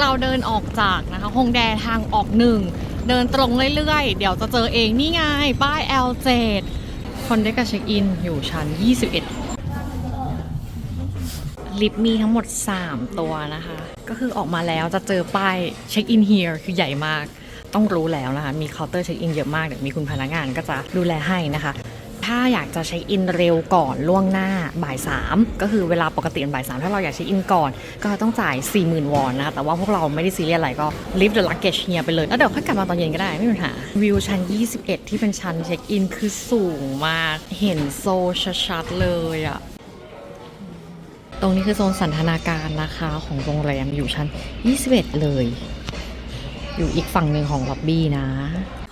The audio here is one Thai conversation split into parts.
เราเดินออกจากนะคะฮงแดทางออกหนึ่งเดินตรงเรื่อยๆ เดี๋ยวจะเจอเองนี่ไง ป้าย L7 คนได้กับเช็คอินอยู่ชั้น 21 ลิฟต์มีทั้งหมด 3 ตัวนะคะ ก็คือออกมาแล้วจะเจอป้ายเช็คอิน here คือใหญ่มาก ต้องรู้แล้วนะคะ มีเคาน์เตอร์เช็คอินเยอะมาก เดี๋ยวมีคุณพนักงานก็จะดูแลให้นะคะ ถ้าอยากจะเช็คอินเร็วก่อนล่วงหน้าบ่ายสามก็คือเวลาปกติบ่ายสามถ้าเราอยากเช็คอินก่อน ก็ต้องจ่าย 40,000 วอนนะคะแต่ว่าพวกเราไม่ได้ซีเรียสอะไรก็ leave the luggage เฮียไปเลย แล้วเดี๋ยวค่อยกลับมาตอนเย็นก็ได้ไม่มีปัญหา วิวชั้น 21 ที่เป็นชั้นเช็คอินคือสูงมากเห็นโซชัดๆเลยอะตรงนี้คือโซนสันทนาการนะคะของโรงแรมอยู่ชั้น 21 เลย อยู่อีกฝั่งหนึ่งของล็อบบี้นะ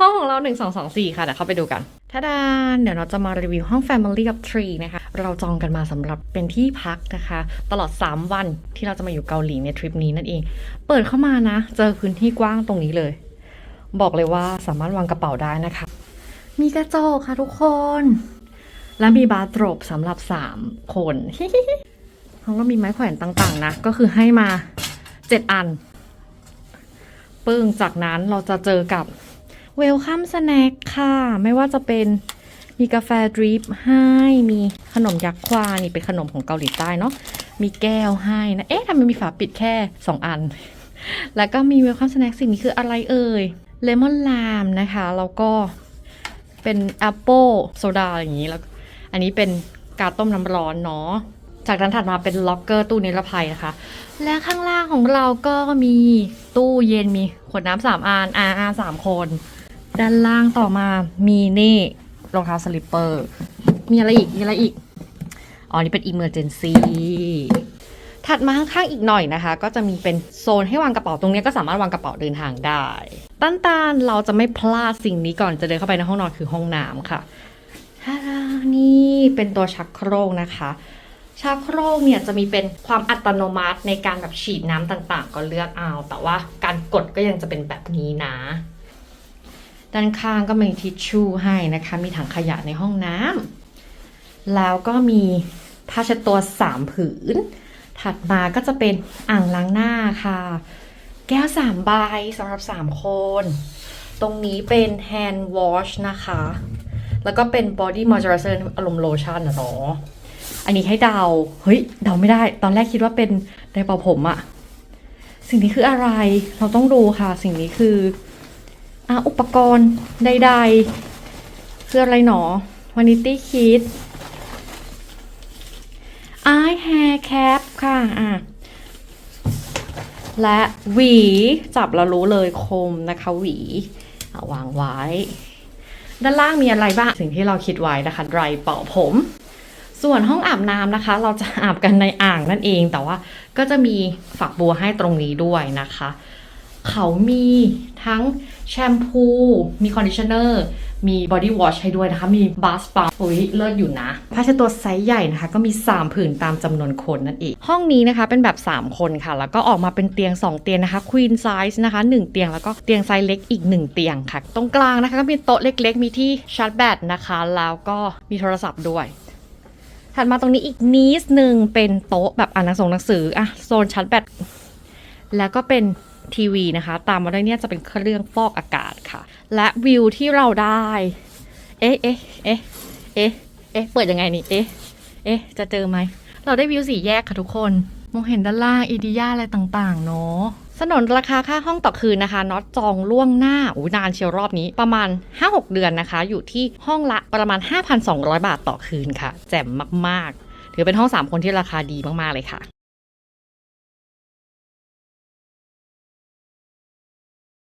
ห้องของเรา 1 2 2 4 ค่ะเดี๋ยวเข้าไปดูกันท่าดานเดี๋ยวเราจะมารีวิวห้อง Family of Three นะคะ เราจองกันมาสำหรับเป็นที่พักนะคะ ตลอด 3 วันที่เราจะมาอยู่เกาหลีในทริปนี้นั่นเอง เปิดเข้ามานะ เจอพื้นที่กว้างตรงนี้เลย บอกเลยว่าสามารถวางกระเป๋าได้นะคะ มีกระจกค่ะทุกคน และมีบาร์โดรบสำหรับ 3 คนเขาก็มีไม้แขวนต่างๆนะ ก็คือให้มา 7 อัน เปึ้งจากนั้นเราจะเจอกับ เวลคัมสแน็คค่ะ ไม่ว่าจะเป็นมีกาแฟดริปให้ มีขนมยักษ์ควานี่เป็นขนมของเกาหลีใต้เนาะ มีแก้วให้นะ เอ๊ะทำไมมีฝาปิดแค่ 2 อัน แล้วก็มีเวลคัมสแน็คสิ่งนี้คืออะไรเอ่ย เลมอนลามนะคะ แล้วก็เป็นแอปเปิลโซดาอย่างนี้ แล้ว อันนี้เป็นกาต้มน้ำร้อนเนาะ จากนั้นถัดมาเป็นล็อกเกอร์ตู้นิรภัยนะคะ และข้างล่างของเราก็มีตู้เย็นมีขวดน้ำสามอันอาอาสามคน ด้านล่างต่อมามีนี่รองเท้าสลิปเปอร์ มีอะไรอีก มีอะไรอีก อ๋อ นี่เป็น Emergency ถัดมาข้างๆอีกหน่อยนะคะ ก็จะมีเป็นโซนให้วางกระเป๋าตรงนี้ก็สามารถวางกระเป๋าเดินทางได้ตันตานเราจะไม่พลาดสิ่งนี้ก่อนจะเดินเข้าไปในห้องนอนคือห้องน้ำค่ะฮารานี่เป็นตัวชักโครกนะคะชักโครกเนี่ยจะมีเป็นความอัตโนมัติในการแบบฉีดน้ำต่างๆ ก็เลือกเอา แต่ว่าการกดก็ยังจะเป็นแบบนี้นะ ด้านข้างก็มีทิชชู่ให้นะคะ มีถังขยะในห้องน้ำแล้วก็มีผ้าเช็ดตัวสามผืน ถัดมาก็จะเป็นอ่างล้างหน้าค่ะ แก้วสามใบสำหรับสามคน ตรงนี้เป็น hand wash นะคะ แล้วก็เป็น body moisturizer อารมณ์โลชั่นนะเนาะอันนี้ให้เดา เฮ้ย เดาไม่ได้ ตอนแรกคิดว่าเป็นไดเป่าผมอะสิ่งนี้คืออะไร เราต้องดูค่ะ สิ่งนี้คือ อะอุปกรณ์ใดๆคืออะไรหนอ Vanity Kit Eye Hair Cap ค่ะอะ และหวี จับแล้วรู้เลยคมนะคะหวีวางไว้ ด้านล่างมีอะไรบ้าง สิ่งที่เราคิดไว้นะคะไรเป่าผม ส่วนห้องอาบน้ำนะคะ เราจะอาบกันในอ่างนั่นเองแต่ว่าก็จะมีฝักบัวให้ตรงนี้ด้วยนะคะ เขามีทั้งแชมพู มีคอนดิชเนอร์ มีบอดี้วอชให้ด้วยนะคะ มีบาสปาอุ้ยเลิศอยู่นะ ผ้าเช็ดตัวไซส์ใหญ่นะคะ ก็มี 3 ผืนตามจำนวนคนนั่นเอง ห้องนี้นะคะเป็นแบบ 3 คนค่ะ แล้วก็ออกมาเป็นเตียง 2 เตียงนะคะควีนไซส์นะคะ 1 เตียงแล้วก็เตียงไซส์เล็กอีก 1 เตียงค่ะ ตรงกลางนะคะก็มีโต๊ะเล็ก ๆ มีที่ชาร์จแบตนะคะ แล้วก็มีโทรศัพท์ด้วยถัดมาตรงนี้อีกนิดหนึ่งเป็นโต๊ะแบบอ่านหนังสือหนังสืออะโซนชาร์จแบต แล้วก็เป็นทีวีนะคะ ตามมาด้วยเนี่ยจะเป็นเครื่องฟอกอากาศค่ะ และวิวที่เราได้ เอ๊ะเอ๊ะเอ๊ะเอ๊ะเอ๊ะเปิดยังไงนี่เอ๊ะเอ๊ะจะเจอไหม เราได้วิวสี่แยกค่ะทุกคน มองเห็นด้านล่างอีดิยาอะไรต่างๆ เนาะสนนราคาค่าห้องต่อคืนนะคะน็อตจองล่วงหน้าอู้นานเชียวรอบนี้ประมาณ 5-6 เดือนนะคะ อยู่ที่ห้องละประมาณ 5,200 บาทต่อคืนค่ะ แจ่มมากๆ ถือเป็นห้อง 3 คนที่ราคาดีมากๆเลยค่ะ